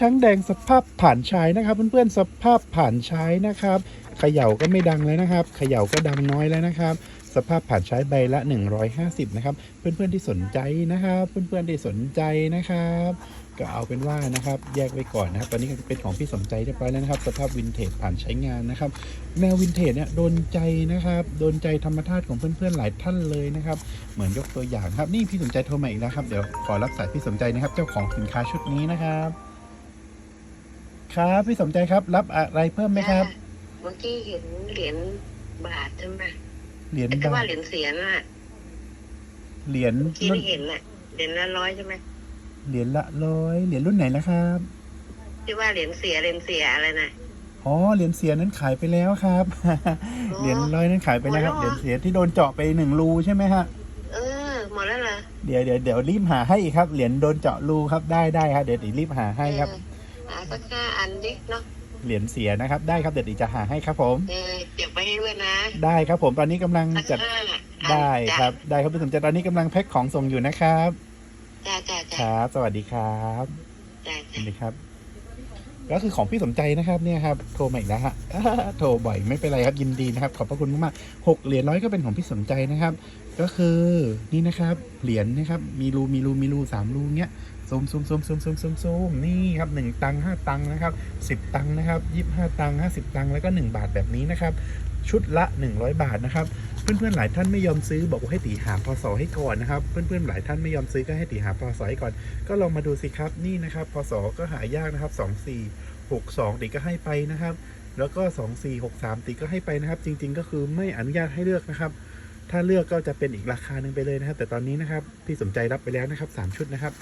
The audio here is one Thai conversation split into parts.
ช้างแดงสภาพผ่านใชายนะครับเพื่อนๆสภาพผ่านใชายนะครับเขย่าก็ไม่ดังเลยนะครับเขย่าก็ดังน้อยแล้วนะครับ สภาพผ่านใช้ใบละ 150 นะครับ เพื่อนๆที่สนใจนะครับ เพื่อนๆที่สนใจนะครับ ก็เอาเป็นว่านะครับ แยกไว้ก่อนนะครับ ตอนนี้ก็เป็นของพี่สมใจเรียบร้อยแล้วนะครับ สภาพวินเทจผ่านใช้งานนะครับแนววินเทจเนี่ยโดนใจนะครับ โดนใจธรรมชาติของเพื่อนๆหลายท่านเลยนะครับ เหมือนยกตัวอย่างครับ นี่พี่สมใจโทรมาอีกแล้วครับ เดี๋ยวขอรับสายพี่สมใจนะครับ เจ้าของสินค้าชุดนี้นะครับ ครับพี่สมใจครับ รับอะไรเพิ่มไหมครับ เมื่อกี้เห็นเหรียญบาทใช่ไหมเหรียญแต่บาว่าทเหรียญเสียน่ะเหรียญที่รุ่น ได้เห็นน่ะเหรียญละร้อยใช่ไหมเหรียญละร้อยเหรียญรุ่นไหนนะครับ ที่ว่าเหรียญเสียเหรียญเสียอะไรน่ะ อ๋อ เหรียญเสียนั้นขายไปแล้วครับอ๋อเหรียญร้อยนั้นขายไปแล้วครับหมเหดรีแล้ยวญเหรอ เสียที่โดนเจาะไปหนึ่งรูใช่ไหมฮะ เออหมดแล้วเหรอเดี๋ยวเดี๋ยวเดี๋ยวรีบหาให้อีกครับ เหรียญโดนเจาะรูครับ ได้ได้ครับ เดี๋ยวอีรีบหาให้ครับ เออหาสักห้าอันดิเนาะเหรียญเสียนะครับ ได้ครับเดี๋ยวอีจะหาให้ครับผม เออเก็บไว้ให้ด้วยนะได้ครับผมตอนนี้กำลังสักจัดห้าอันได้จ้ะครับ ได้ครับพี่สมใจตอนนี้กำลังแพ็คของส่งอยู่นะครับ จ้าจ้าคจ้ารับ สวัสดีครับจ้าสวัสดีครับ ก็คือของพี่สมใจนะครับเนี่ยครับโทรมาอีกแล้วฮะ โทรบ่อยไม่เป็นไรครับยินดีนะครับ ขอบพระคุณมากๆหกเหรียญร้อยก็เป็นของพี่สมใจนะครับ ก็คือนี่นะครับเหรียญนะครับ มีรูมีรูมีรูสามรูเนี้ย ซูมซูมซูมซูมซูมซูมซูมนี่ครับหนึ่งตังค์ห้าตังค์นะครับสิบตังค์นะครับยี่ห้าตังค์ห้าสิบตังค์แล้วก็หนึ่งบาทแบบนี้นะครับ ชุดละหนึ่งร้อยบาทนะครับ เพื่อนๆหลายท่านไม่ยอมซื้อบอกว่าให้ตีหาพศให้ก่อนนะครับ เพื่อนๆหลายท่านไม่ยอมซื้อก็ให้ตีหาพศให้ก่อน ก็ลองมาดูสิครับนี่นะครับพศก็หายากนะครับสองสี่หกสองตีก็ให้ไปนะครับ แล้วก็สองสี่หกสามตีก็ให้ไปนะครับ จริง ๆ ก็คือไม่อนุญาตให้เลือกนะครับ ถ้าเลือกก็จะเป็นอีกราคาหนึ่งไปเลยนะครับ แต่ตอนนี้นะครับพี่สมใจรับไปแล้วนะครับสามชุดนะครับ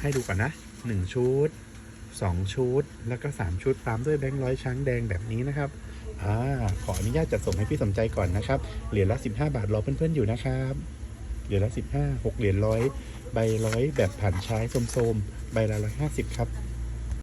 ให้ดูก่อนนะหนึ่งชุดสองชุด แล้วก็สามชุดตามด้วยแบงค์ร้อยช้างแดงแบบนี้นะครับอ่าขออนุญาตจัดส่งให้พี่สมใจก่อนนะครับเหรียญละสิบห้าบาทรอเพื่อนๆอยู่นะครับเหรียญละสิบห้าหกเหรียญร้อยใบร้อยแบบผ่านใช้ส้มๆใบละร้อยห้าสิบครับ